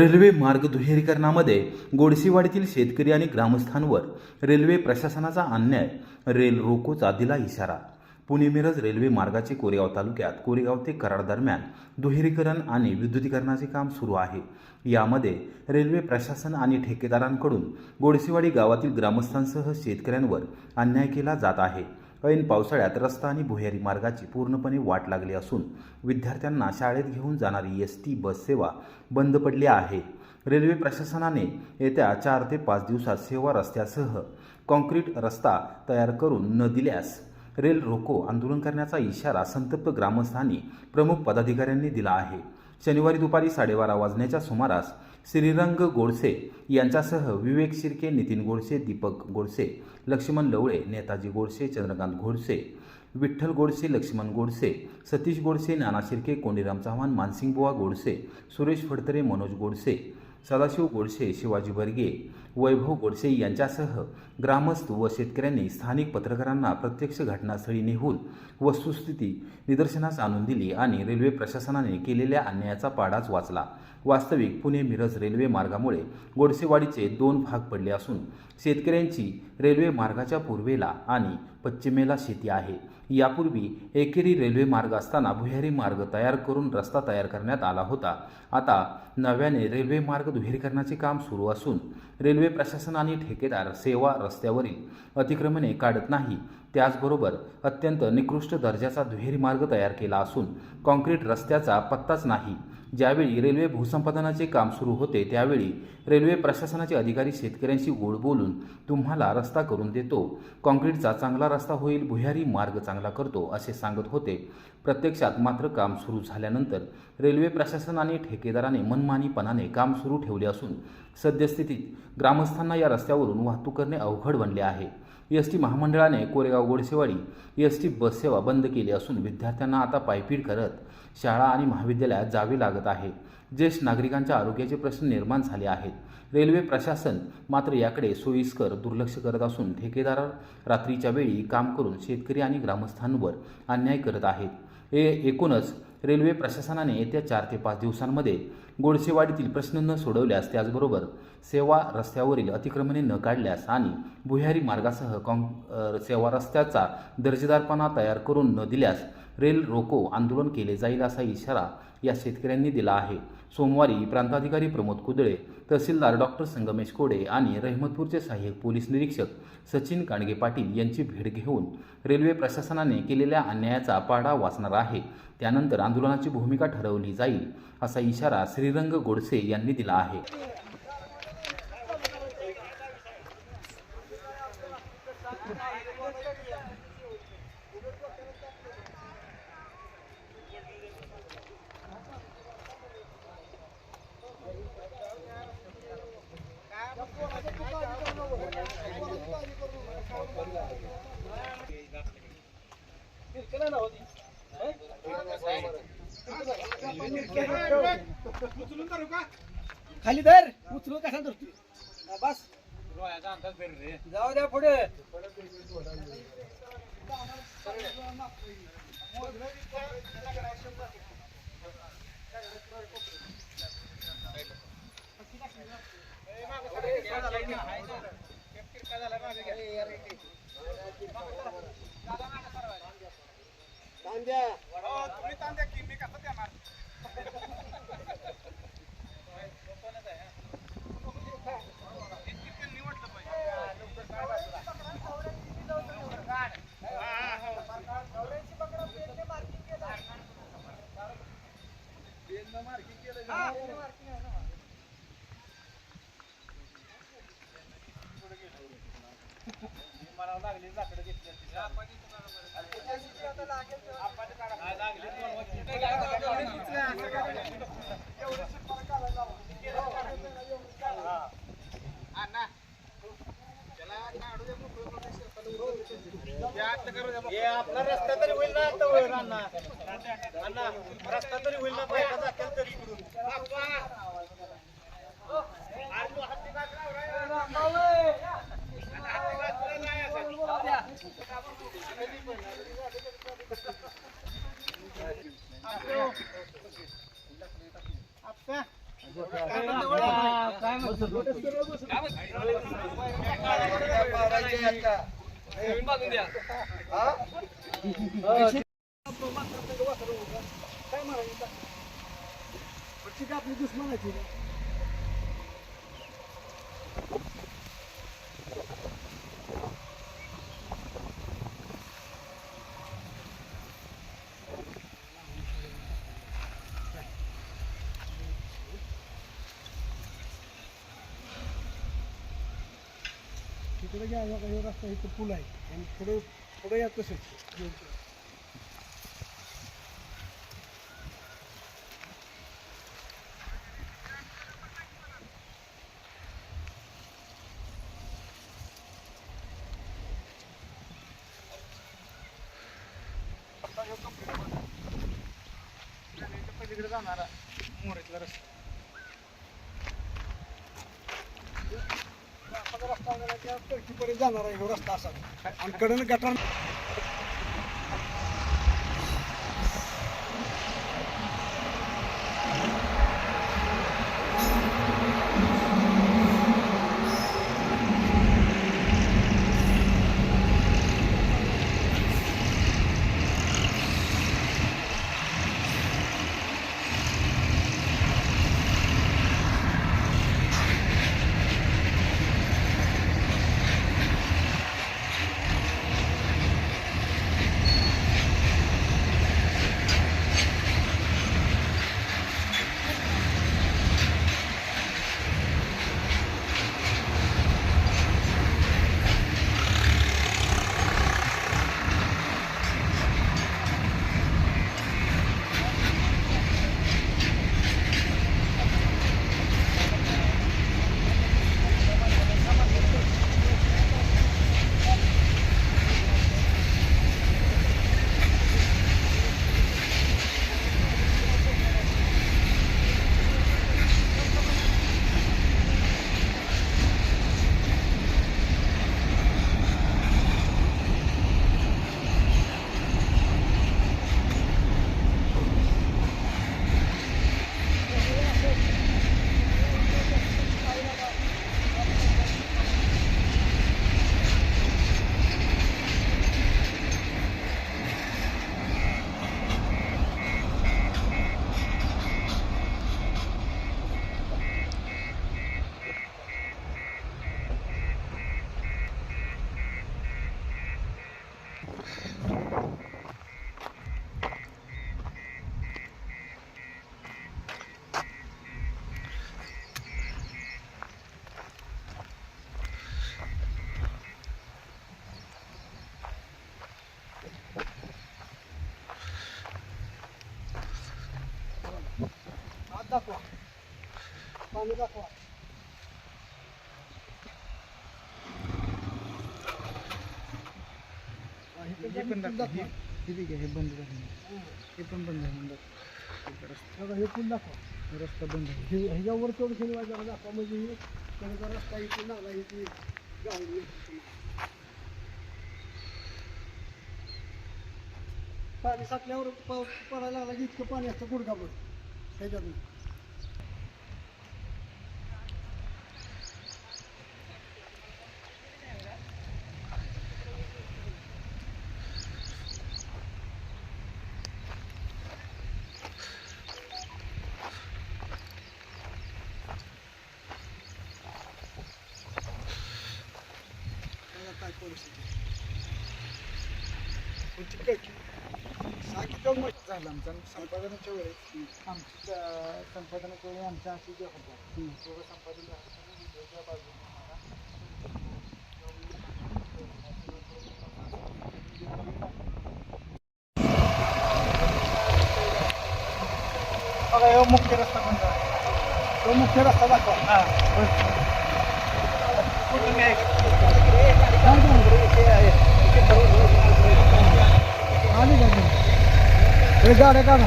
Railway मार्ग दुहेरीकरणामध्ये गोडसेवाडीतील शेतकरी आणि ग्रामस्थांवर रेल्वे प्रशासनाचा अन्याय रेल रोकोचा दिला इशारा. पुणे मिरज रेल्वे मार्गाचे कोरेगाव तालुक्यात कोरेगाव ते कराड दरम्यान दुहेरीकरण आणि विद्युतीकरणाचे काम सुरू आहे. यामध्ये रेल्वे प्रशासन आणि ठेकेदारांकडून गोडसेवाडी गावातील ग्रामस्थांसह शेतकऱ्यांवर अन्याय केला जात आहे. ऐन पावसाळ्यात रस्ता आणि भुयारी मार्गाची पूर्णपणे वाट लागली असून विद्यार्थ्यांना शाळेत घेऊन जाणारी एस टी बस सेवा बंद पडली आहे. रेल्वे प्रशासनाने येत्या चार ते पाच दिवसात सेवा रस्त्यासह कॉन्क्रीट रस्ता तयार करून न दिल्यास रेल रोको आंदोलन करण्याचा इशारा संतप्त ग्रामस्थांनी प्रमुख पदाधिकाऱ्यांनी दिला आहे. शनिवारी दुपारी साडेबारा वाजण्याच्या सुमारास श्रीरंग गोडसे यांच्यासह विवेक शिर्के नितीन गोडसे दीपक गोडसे लक्ष्मण लवळे नेताजी गोडसे चंद्रकांत गोडसे विठ्ठल गोडसे लक्ष्मण गोडसे सतीश गोडसे नाना शिर्के कोंडीराम चव्हाण मानसिंगबुवा गोडसे सुरेश फडतरे मनोज गोडसे सदाशिव गोडसे शिवाजी बर्गे वैभव गोडसे यांच्यासह ग्रामस्थ व शेतकऱ्यांनी स्थानिक पत्रकारांना प्रत्यक्ष घटनास्थळी नेहून वस्तुस्थिती निदर्शनास आणून दिली आणि रेल्वे प्रशासनाने केलेल्या अन्यायाचा पाडाच वाचला. वास्तविक पुणे मिरज रेल्वे मार्गामुळे गोडसेवाडीचे दोन भाग पडले असून शेतकऱ्यांची रेल्वे मार्गाच्या पूर्वेला आणि पश्चिमेला शेती आहे. यापूर्वी एकेरी रेल्वे मार्ग असताना भुयारी मार्ग तयार करून रस्ता तयार करण्यात आला होता. आता नव्याने रेल्वे मार्ग दुहेरीकरणाचे काम सुरू असून रेल्वे प्रशासन आणि ठेकेदार सेवा रस्त्यावरील अतिक्रमणे काढत नाही. त्याचबरोबर अत्यंत निकृष्ट दर्जाचा दुहेरी मार्ग तयार केला असून कॉन्क्रीट रस्त्याचा पत्ताच नाही. ज्यावेळी रेल्वे भूसंपादनाचे काम सुरू होते त्यावेळी रेल्वे प्रशासनाचे अधिकारी शेतकऱ्यांशी गोड बोलून तुम्हाला रस्ता करून देतो. कॉन्क्रीटचा चांगला रस्ता होईल भुयारी मार्ग चांगला करतो असे सांगत होते. प्रत्यक्षात मात्र काम सुरू झाल्यानंतर रेल्वे प्रशासन आणि ठेकेदाराने मनमानीपणाने काम सुरू ठेवले असून सद्यस्थितीत ग्रामस्थांना या रस्त्यावरून वाहतूक करणे अवघड बनले आहे. एस टी महामंडळाने कोरेगाव गोडसेवाडी एस टी बससेवा बंद केली असून विद्यार्थ्यांना आता पायपीट करत शाळा आणि महाविद्यालयात जावे लागत आहे. ज्येष्ठ नागरिकांच्या आरोग्याचे प्रश्न निर्माण झाले आहेत. रेल्वे प्रशासन मात्र याकडे सोयीस्कर दुर्लक्ष करत असून ठेकेदार रात्रीच्या वेळी काम करून शेतकरी आणि ग्रामस्थांवर अन्याय करत आहेत. हे एकूणच रेल्वे प्रशासनाने येत्या चार ते पाच दिवसांमध्ये गोडसेवाडीतील प्रश्न न सोडवल्यास त्याचबरोबर सेवा रस्त्यावरील अतिक्रमणे न काढल्यास आणि भुयारी मार्गासह कॉन सेवा रस्त्याचा दर्जेदारपणा तयार करून न दिल्यास रेल रोको आंदोलन केले जाईल असा इशारा या शेतकऱ्यांनी दिला आहे. सोमवारी प्रांताधिकारी प्रमोद कुदळे तहसीलदार डॉक्टर संगमेश कोडे आणि रहमतपूरचे सहाय्यक पोलीस निरीक्षक सचिन कांडगे पाटील यांची भेट घेऊन रेल्वे प्रशासनाने केलेल्या अन्यायाचा पाडा वाचणार आहे. त्यानंतर आंदोलनाची भूमिका ठरवली जाईल असा इशारा श्रीरंग गोडसे यांनी दिला आहे. खाली धर उचलू कसा धरतो बस. जाऊ द्या पुढे. मला लागली लाकडं घेतली लागली आपला रस्ता तरी होईल ना आता होईल अण्णा. अण्णा रस्ता तरी होईल ना जातील तरी इकडून काय म्हणायचं ती काय आपली दुश्मनाची तिकडे घ्या हा काही रस्ता इथं पूल आहे आणि पुढे पुढे या तसंच पलीकडे जाणारा मोरेतला रस्ता रस्ता गेला त्या टर्कीपर्यंत जाणार आहे ह्यो रस्ता असा आणि कडनं गटार पाणी दाखवा हा, हे पण दाखवा हे बंद झालं हे पण बंद झालं बघा, हे पण दाखवा रस्ता बंद हे ह्याच्यावर तेवढं खेळवा जरा दाखवा म्हणजे हे त्याचा रस्ता इथे लागला इथे गावली पाणी साठल्यावर पाऊस पडायला लागला की इतकं पाणी असतं गुडघाभर. ह्याच्यातून मग झालं आमचं. संपादनाच्या वेळेस आमची संपादनाच्या वेळी आमच्या हाती जे होतं संपादन झालं. बाजूने बघा मुख्य रस्ता पण तो मुख्य रस्ता दाखवा. आली गाडी हे गाड्या काढा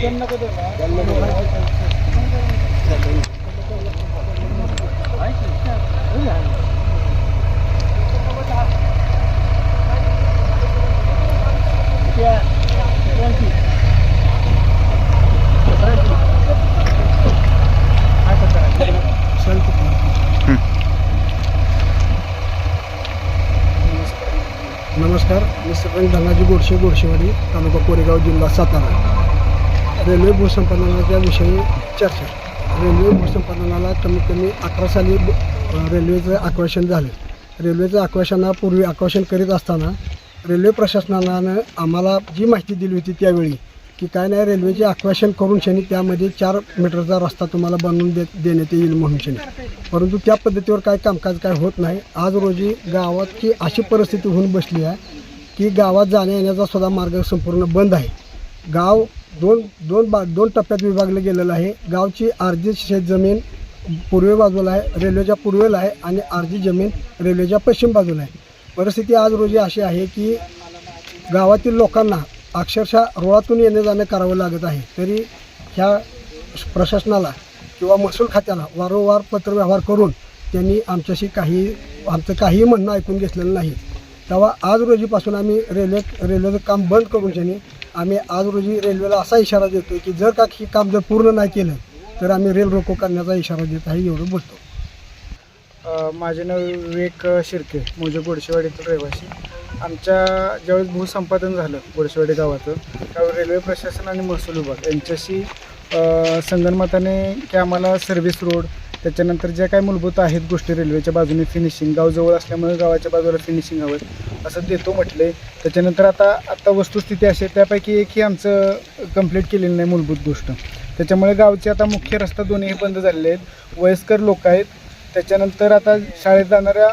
त्यांना गोडशे गोडशेवाडी तालुका कोरेगाव जिल्हा सातारा. रेल्वे भूसंपादनाच्या विषयी चर्चा. रेल्वे भूसंपादनाला कमीत कमी अठरा साली रेल्वेचं आकर्षण झालं. रेल्वेचं आकर्षणापूर्वी आकर्षण करीत असताना रेल्वे प्रशासनानं आम्हाला जी माहिती दिली होती त्यावेळी की काय नाही रेल्वेचे आकर्षण करून शनी त्यामध्ये चार मीटरचा रस्ता तुम्हाला बनवून दे देण्यात येईल म्हणून शनी. परंतु त्या पद्धतीवर काय कामकाज काय होत नाही. आज रोजी गावात की अशी परिस्थिती होऊन बसली आहे की गावात जाण्या येण्याचा सुद्धा मार्ग संपूर्ण बंद आहे. गाव दोन दोन बा दोन टप्प्यात विभागलं गेलेलं आहे. गावची अर्धी शेतजमीन पूर्वे बाजूला आहे रेल्वेच्या पूर्वेला आहे आणि अर्धी जमीन रेल्वेच्या पश्चिम बाजूला आहे. परिस्थिती आज रोजी अशी आहे की गावातील लोकांना अक्षरशः रोळातून येणे जाणे करावं लागत आहे. तरी ह्या प्रशासनाला किंवा महसूल खात्याला वारंवार पत्रव्यवहार करून त्यांनी आमच्याशी काही आमचं काहीही म्हणणं ऐकून घेतलेलं नाही. तेव्हा आज रोजीपासून आम्ही रेल्वे रेल्वेचं काम बंद करून त्यांनी आम्ही आज रोजी रेल्वेला असा इशारा देतो की जर का हे काम जर पूर्ण नाही केलं तर आम्ही रेल रोको करण्याचा इशारा देत आहे एवढं बोलतो. माझे नाव विवेक शिर्के मोजे गोडशेवाडीतील रहिवासी. आमच्या ज्यावेळेस भूसंपादन झालं गोडशेवाडी गावाचं त्यावेळी रेल्वे प्रशासन आणि महसूल विभाग यांच्याशी संगणमताने की आम्हाला सर्व्हिस रोड त्याच्यानंतर ज्या काही मूलभूत आहेत गोष्टी रेल्वेच्या बाजूने फिनिशिंग गाव जवळ असल्यामुळे गावाच्या बाजूला फिनिशिंग हवं असं देतो म्हटले त्याच्यानंतर आता आता वस्तुस्थिती अशी आहे त्यापैकी एकही आमचं कंप्लीट केलेलं नाही मूलभूत गोष्ट. त्याच्यामुळे गावचे आता मुख्य रस्ता दोन्ही बंद झालेले आहेत. वयस्कर लोक आहेत. त्याच्यानंतर आता शाळेत जाणाऱ्या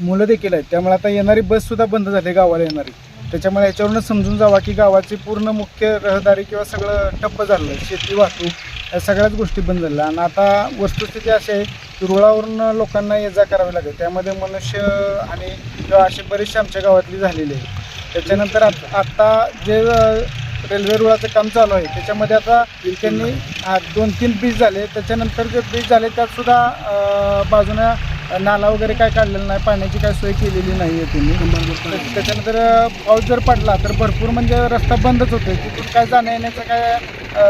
मुलं देखील आहेत. त्यामुळे आता येणारी बससुद्धा बंद झाली गावाला येणारी. त्याच्यामुळे याच्यावरूनच समजून जावा की गावाची पूर्ण मुख्य रहदारी किंवा सगळं ठप्प झालं. शेती वाहतूक या सगळ्याच गोष्टी बंद झाल्या. आणि आता वस्तुस्थिती अशी आहे की रुळावरून लोकांना ये जा करावी लागेल. त्यामध्ये मनुष्य आणि किंवा असे बरेचसे आमच्या गावातली झालेले आहे त्याच्यानंतर आत- आत्ता जे रेल्वे रुळाचं काम चालू आहे त्याच्यामध्ये आता त्यांनी दोन तीन ब्रिज झाले. त्याच्यानंतर जे ब्रिज झाले त्यातसुद्धा बाजूनं नाला वगैरे काय काढलेला नाही. पाण्याची काय सोय केलेली नाही आहे त्यांनी. त्याच्यानंतर पाऊस जर पडला तर भरपूर म्हणजे रस्ता बंदच होतो तिथून काय जाण्या येण्याचं काय अ,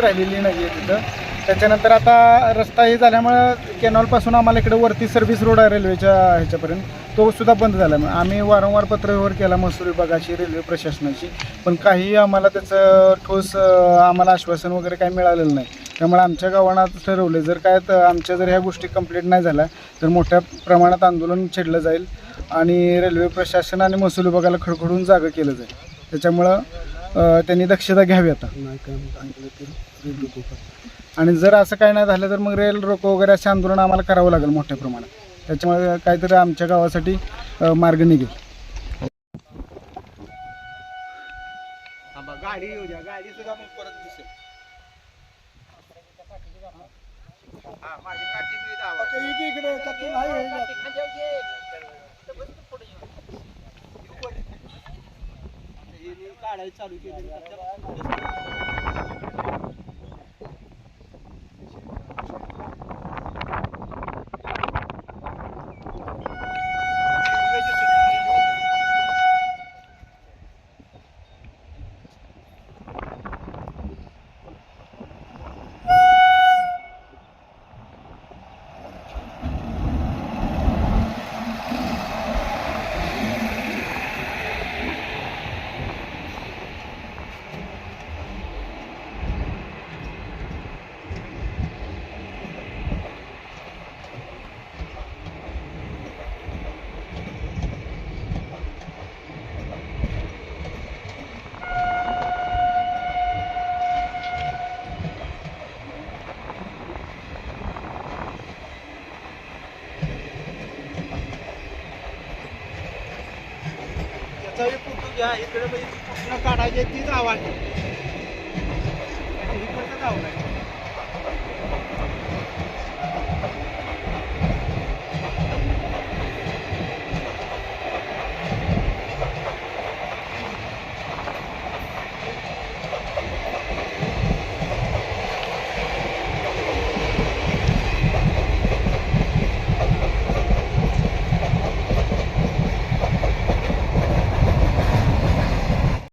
राहिलेली नाही आहे तिथं. त्याच्यानंतर आता रस्ता हे झाल्यामुळं कॅनॉलपासून आम्हाला इकडे वरती सर्व्हिस रोड आहे रेल्वेच्या ह्याच्यापर्यंत. तो सुद्धा बंद झाला. मग आम्ही वारंवार पत्रव्यवहार केला महसूल विभागाशी रेल्वे प्रशासनाशी. पण काही आम्हाला त्याचं ठोस आम्हाला आश्वासन वगैरे काही मिळालेलं नाही. त्यामुळे आमच्या गावांना ठरवलं जर काय तर आमच्या जर ह्या गोष्टी कंप्लीट नाही झाल्या तर मोठ्या प्रमाणात आंदोलन छेडलं जाईल आणि रेल्वे प्रशासन आणि महसूल विभागाला खडखडून जागं केलं जाईल. त्याच्यामुळं अं, त्यांनी दक्षता घ्यावी आता. नाही काम ऐकलं तर रेल रोको करा. आणि जर असं काय नाही झालं तर मग रेल रोको वगैरे असे आंदोलन आम्हाला करावं लागेल मोठ्या प्रमाणात. त्याच्यामुळे काहीतरी आमच्या गावासाठी अ, मार्ग निघेल. गाडी येऊ द्या. गाडी सुद्धा मग परत दिसेल. हा माझी काठी बी दावा आता इकडे इकडे का तू नाही हे? काढायला चालू केली. इकडे म्हणजे काढायचे तीच आवाज इकडचं जाऊ